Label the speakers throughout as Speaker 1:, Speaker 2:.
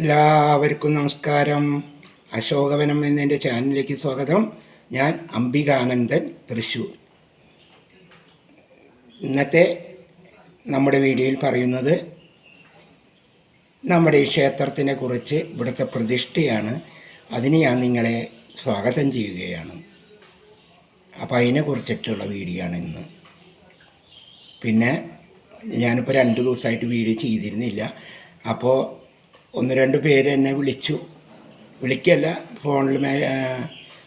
Speaker 1: എല്ലാവർക്കും നമസ്കാരം. അശോകവനം എന്നെന്റെ ചാനലിലേക്ക് സ്വാഗതം. ഞാൻ അംബികാനന്ദൻ തൃശ്ശൂർ ഇന്നത്തെ നമ്മുടെ വീഡിയോയിൽ പറയുന്നത് നമ്മുടെ ഈ ക്ഷേത്രത്തിനെ കുറിച്ച് ഇവിടുത്തെ പ്രതിഷ്ഠയാണ്. അതിന് ഞാൻ നിങ്ങളെ സ്വാഗതം ചെയ്യുകയാണ്. അപ്പോൾ അതിനെ കുറിച്ചിട്ടുള്ള വീഡിയോ ആണ് ഇന്ന്. പിന്നെ ഞാനിപ്പോൾ രണ്ട് ദിവസമായിട്ട് വീഡിയോ ചെയ്തിരുന്നില്ല. അപ്പോൾ ഒന്ന് രണ്ട് പേര് എന്നെ വിളിച്ചു. വിളിക്കല്ല ഫോണിൽ മേ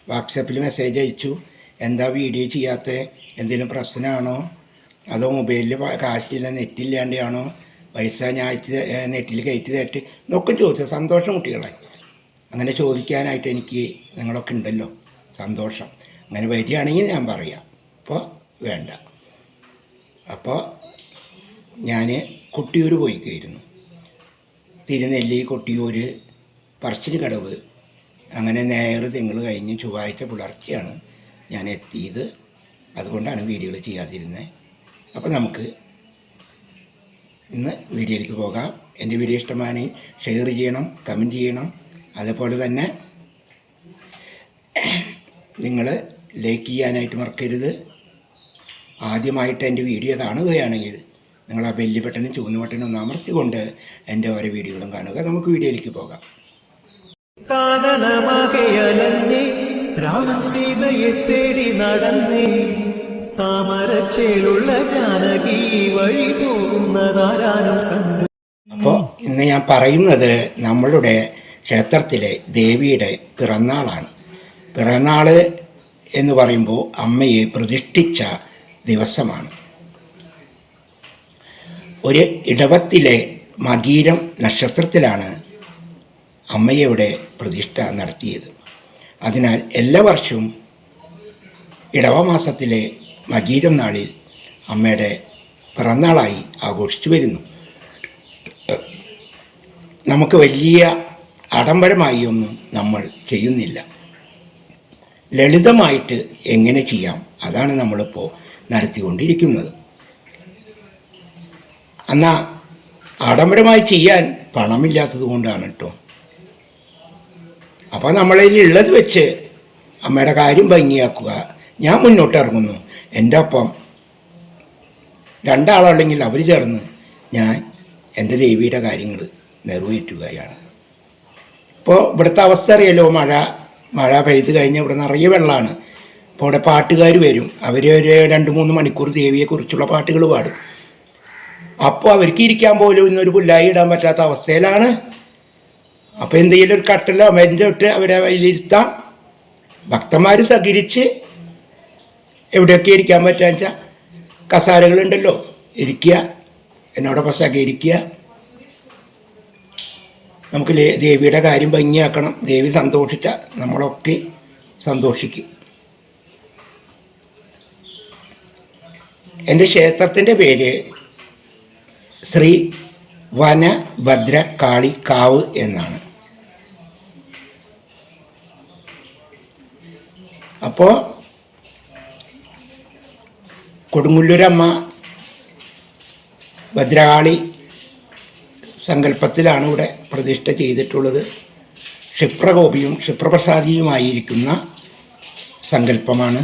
Speaker 1: വാട്സപ്പിൽ മെസ്സേജ് അയച്ചു. എന്താ വീഡിയോ ചെയ്യാത്ത? എന്തെങ്കിലും പ്രശ്നമാണോ? അതോ മൊബൈലിൽ കാശില്ല നെറ്റില്ലാണ്ടാണോ? പൈസ ഞാൻ അയച്ച് നെറ്റിൽ കയറ്റി തരട്ട്? എന്നൊക്കെ ചോദിച്ചു. സന്തോഷം കുട്ടികളെ. അങ്ങനെ ചോദിക്കാനായിട്ട് എനിക്ക് നിങ്ങളൊക്കെ ഉണ്ടല്ലോ. സന്തോഷം. അങ്ങനെ വരികയാണെങ്കിൽ ഞാൻ പറയാം. അപ്പോൾ വേണ്ട. അപ്പോൾ ഞാൻ കുട്ടിയൂർ പോയിക്കായിരുന്നു. തിരുനെല്ലി കൊട്ടിയൂർ പറശ്ശിനി കടവ്. അങ്ങനെ നേരെ തിങ്കൾ കഴിഞ്ഞ് ചൊവ്വാഴ്ച പുലർച്ചെയാണ് ഞാൻ എത്തിയത്. അതുകൊണ്ടാണ് വീഡിയോകൾ ചെയ്യാതിരുന്നത് അപ്പോൾ നമുക്ക് ഇന്ന് വീഡിയോയിലേക്ക് പോകാം. എന്റെ വീഡിയോ ഇഷ്ടമാണെങ്കിൽ ഷെയർ ചെയ്യണം കമന്റ് ചെയ്യണം. അതേപോലെ തന്നെ നിങ്ങൾ ലൈക്ക് ചെയ്യാനായിട്ട് മറക്കരുത്. ആദ്യമായിട്ട് എന്റെ വീഡിയോ കാണുകയാണെങ്കിൽ നിങ്ങൾ ആ ബെല്ലി ബട്ടണും ചുവന്ന ബട്ടണും ഒന്ന് അമർത്തിക്കൊണ്ട് എന്റെ ഓരോ വീഡിയോകളും കാണുക. നമുക്ക് വീഡിയോയിലേക്ക് പോകാം.
Speaker 2: രാമൻ സീതയെ തേടി നടന്നേ. താമരച്ചേലുള്ള ജാനകി വഴി പോകുന്നതാരാനും കണ്ടു.
Speaker 1: അപ്പോൾ ഇന്ന് ഞാൻ പറയുന്നത് നമ്മളുടെ ക്ഷേത്രത്തിലെ ദേവിയുടെ പിറന്നാളാണ്. പിറന്നാൾ എന്ന് പറയുമ്പോൾ അമ്മയെ പ്രതിഷ്ഠിച്ച ദിവസമാണ്. ഒരു ഇടവത്തിലെ മകീരം നക്ഷത്രത്തിലാണ് അമ്മയുടെ പ്രതിഷ്ഠ നടത്തിയത്. അതിനാൽ എല്ലാ വർഷവും ഇടവമാസത്തിലെ മകീരം നാളിൽ അമ്മയുടെ പിറന്നാളായി ആഘോഷിച്ചു വരുന്നു. നമുക്ക് വലിയ ആഡംബരമായി ഒന്നും നമ്മൾ ചെയ്യുന്നില്ല. ലളിതമായിട്ട് എങ്ങനെ ചെയ്യാം? അതാണ് നമ്മളിപ്പോൾ നടത്തിക്കൊണ്ടിരിക്കുന്നത്. എന്നാ ആഡംബരമായി ചെയ്യാൻ പണമില്ലാത്തത് കൊണ്ടാണ് കേട്ടോ അപ്പോൾ നമ്മളതിലുള്ളത് വെച്ച് അമ്മയുടെ കാര്യം ഭംഗിയാക്കുക. ഞാൻ മുന്നോട്ട് ഇറങ്ങുന്നു. എന്റെ ഒപ്പം രണ്ടാളുണ്ടെങ്കിൽ അവർ ചേർന്ന് ഞാൻ എന്റെ ദേവിയുടെ കാര്യങ്ങൾ നിറവേറ്റുകയാണ്. ഇപ്പോൾ ഇവിടുത്തെ അവസ്ഥ അറിയാലോ? മഴ മഴ പെയ്ത് കഴിഞ്ഞാൽ ഇവിടെ നിറയെ വെള്ളമാണ്. അപ്പോൾ ഇവിടെ പാട്ടുകാർ വരും. അവർ ഒരു രണ്ട് മൂന്ന് മണിക്കൂർ ദേവിയെക്കുറിച്ചുള്ള പാട്ടുകൾ പാടും. അപ്പോൾ അവർക്ക് ഇരിക്കാൻ പോലും ഇന്നൊരു പുല്ലായി ഇടാൻ പറ്റാത്ത അവസ്ഥയിലാണ്. അപ്പോൾ എന്തെങ്കിലും ഒരു കട്ടിലോ ബെഞ്ചോ ഇട്ട് അവരെ അതിലിരുത്താം ഭക്തന്മാർ സഹകരിച്ച് എവിടെയൊക്കെ ഇരിക്കാൻ പറ്റുക വെച്ചാൽ കസാരകളുണ്ടല്ലോ ഇരിക്കുക എന്നോടൊപ്പം സഹകരിക്കുക. നമുക്ക് ദേവിയുടെ കാര്യം ഭംഗിയാക്കണം. ദേവി സന്തോഷിച്ച നമ്മളൊക്കെ സന്തോഷിക്കും. എന്റെ ക്ഷേത്രത്തിന്റെ പേര് ശ്രീ വനഭദ്ര കാവ് എന്നാണ്. അപ്പോൾ കൊടുങ്ങുല്ലൂരമ്മ ഭദ്രകാളി സങ്കല്പത്തിലാണ് ഇവിടെ പ്രതിഷ്ഠ ചെയ്തിട്ടുള്ളത്. ക്ഷിപ്രകോപിയും ക്ഷിപ്രപ്രസാദിയുമായിരിക്കുന്ന സങ്കല്പമാണ്.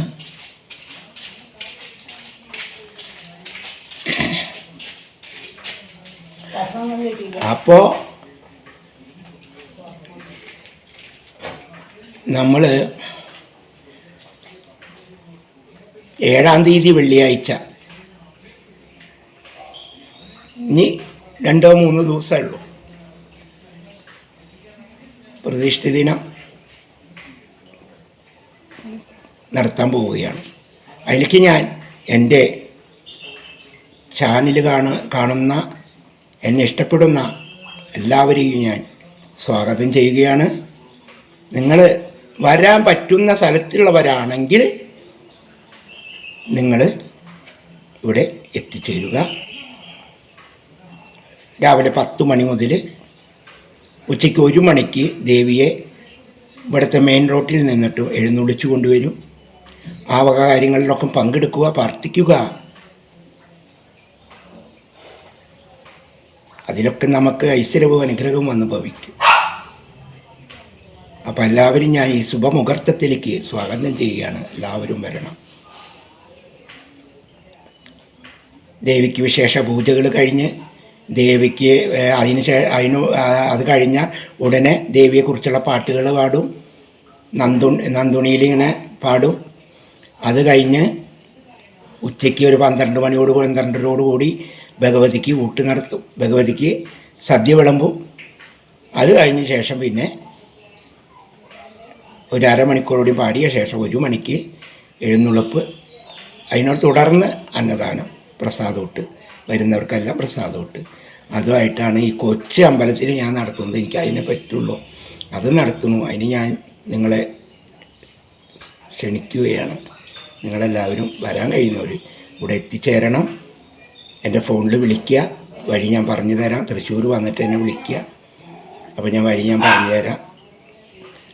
Speaker 1: അപ്പോൾ നമ്മൾ ഏഴാം തീയതി വെള്ളിയാഴ്ച. ഇനി രണ്ടോ മൂന്നോ ദിവസമേ ഉള്ളൂ. പ്രതിഷ്ഠ ദിനം നടത്താൻ പോവുകയാണ്. അതിലേക്ക് ഞാൻ എന്റെ ചാനൽ കാണുന്ന എന്നെ ഇഷ്ടപ്പെടുന്ന എല്ലാവരെയും ഞാൻ സ്വാഗതം ചെയ്യുകയാണ്. നിങ്ങൾ വരാൻ പറ്റുന്ന സ്ഥലത്തുള്ളവരാണെങ്കിൽ നിങ്ങൾ ഇവിടെ എത്തിച്ചേരുക. രാവിലെ പത്ത് മണി മുതൽ ഉച്ചയ്ക്ക് ഒരു മണിക്ക് ദേവിയെ ഇവിടുത്തെ മെയിൻ റോട്ടിൽ നിന്നിട്ട് എഴുന്നള്ളിച്ചു കൊണ്ടുവരും. ആ വക കാര്യങ്ങളിലൊക്കെ പങ്കെടുക്കുക പ്രാർത്ഥിക്കുക. അതിലൊക്കെ നമുക്ക് ഐശ്വര്യവും അനുഗ്രഹവും വന്ന് ഭവിക്കും. അപ്പോൾ എല്ലാവരും ഞാൻ ഈ ശുഭമുഹൂർത്തത്തിലേക്ക് സ്വാഗതം ചെയ്യുകയാണ്. എല്ലാവരും വരണം. ദേവിക്ക് വിശേഷ പൂജകൾ കഴിഞ്ഞ് ദേവിക്ക് അതിന് അതിന് അത് കഴിഞ്ഞ ഉടനെ ദേവിയെക്കുറിച്ചുള്ള പാട്ടുകൾ പാടും. നന്ദു നന്ദുണിയിൽ ഇങ്ങനെ പാടും. അത് കഴിഞ്ഞ് ഉച്ചയ്ക്ക് ഒരു പന്ത്രണ്ട് മണിയോട് പന്ത്രണ്ടരോട് കൂടി ഭഗവതിക്ക് ഊട്ട് നടത്തും. ഭഗവതിക്ക് സദ്യ വിളമ്പും. അത് കഴിഞ്ഞ ശേഷം പിന്നെ ഒരു അരമണിക്കൂറോടി പാടിയ ശേഷം ഒരു മണിക്ക് എഴുന്നള്ളിപ്പ്. അതിനോട് തുടർന്ന് അന്നദാനം പ്രസാദോട്ട്. വരുന്നവർക്കെല്ലാം പ്രസാദോട്ട്. അതുമായിട്ടാണ് ഈ കൊച്ചു അമ്പലത്തിൽ ഞാൻ നടത്തുന്നത്. എനിക്ക് അതിനെ പറ്റുള്ളൂ. അത് നടത്തുന്നു. അതിന് ഞാൻ നിങ്ങളെ ക്ഷണിക്കുകയാണ്. നിങ്ങളെല്ലാവരും വരാൻ കഴിയുന്നവർ ഇവിടെ എത്തിച്ചേരണം. എന്റെ ഫോണിൽ വിളിക്കുക വഴി ഞാൻ പറഞ്ഞു തരാം. തൃശ്ശൂർ വന്നിട്ട് എന്നെ വിളിക്കുക അപ്പോൾ ഞാൻ വഴി ഞാൻ പറഞ്ഞു തരാം.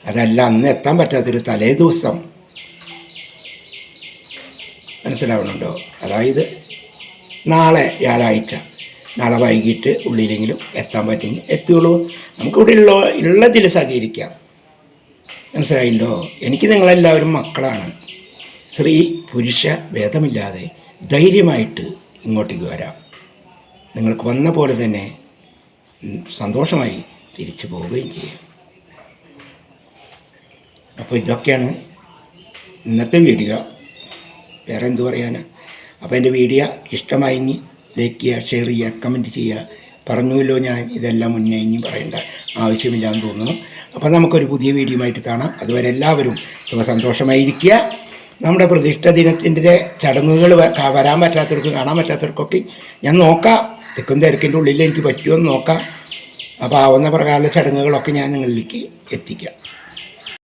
Speaker 1: അതല്ല അന്ന് എത്താൻ പറ്റാത്തൊരു തലേ ദിവസം. മനസ്സിലാവുന്നുണ്ടോ? അതായത് നാളെ വ്യാഴാഴ്ച. നാളെ വൈകിട്ട് ഉള്ളിലെങ്കിലും എത്താൻ പറ്റുമെങ്കിൽ എത്തുകയുള്ളൂ നമുക്കിവിടെ ഉള്ള ഉള്ളതിൽ സഹകരിക്കാം. മനസ്സിലായിണ്ടോ? എനിക്ക് നിങ്ങളെല്ലാവരും മക്കളാണ്. സ്ത്രീ പുരുഷ ഭേദമില്ലാതെ ധൈര്യമായിട്ട് ഇങ്ങോട്ടേക്ക് വരാം. നിങ്ങൾക്ക് വന്ന പോലെ തന്നെ സന്തോഷമായി തിരിച്ചു പോവുകയും ചെയ്യാം. അപ്പോൾ ഇതൊക്കെയാണ് ഇന്നത്തെ വീഡിയോ. വേറെ എന്തു പറയാനാ? അപ്പോൾ എന്റെ വീഡിയോ ഇഷ്ടമായി ഇനി ലൈക്ക് ചെയ്യുക ഷെയർ ചെയ്യുക കമന്റ് ചെയ്യുക. പറഞ്ഞുവല്ലോ ഞാൻ ഇതെല്ലാം മുന്നേ ഇനി പറയേണ്ട ആവശ്യമില്ല എന്ന് തോന്നുന്നു. അപ്പോൾ നമുക്കൊരു പുതിയ വീഡിയോ ആയിട്ട് കാണാം. അതുവരെ എല്ലാവരും സുഖസന്തോഷമായിരിക്കുക. നമ്മുടെ പ്രതിഷ്ഠ ദിനത്തിന്റെ ചടങ്ങുകൾ വരാൻ പറ്റാത്തവർക്ക് കാണാൻ പറ്റാത്തവർക്കൊക്കെ ഞാൻ നോക്കാം. തെക്കും തിരക്കിന്റെ ഉള്ളിൽ എനിക്ക് പറ്റുമോ എന്ന് നോക്കാം. അപ്പോൾ ആവുന്ന പ്രകാരമുള്ള ചടങ്ങുകളൊക്കെ ഞാൻ നിങ്ങളിലേക്ക് എത്തിക്കാം.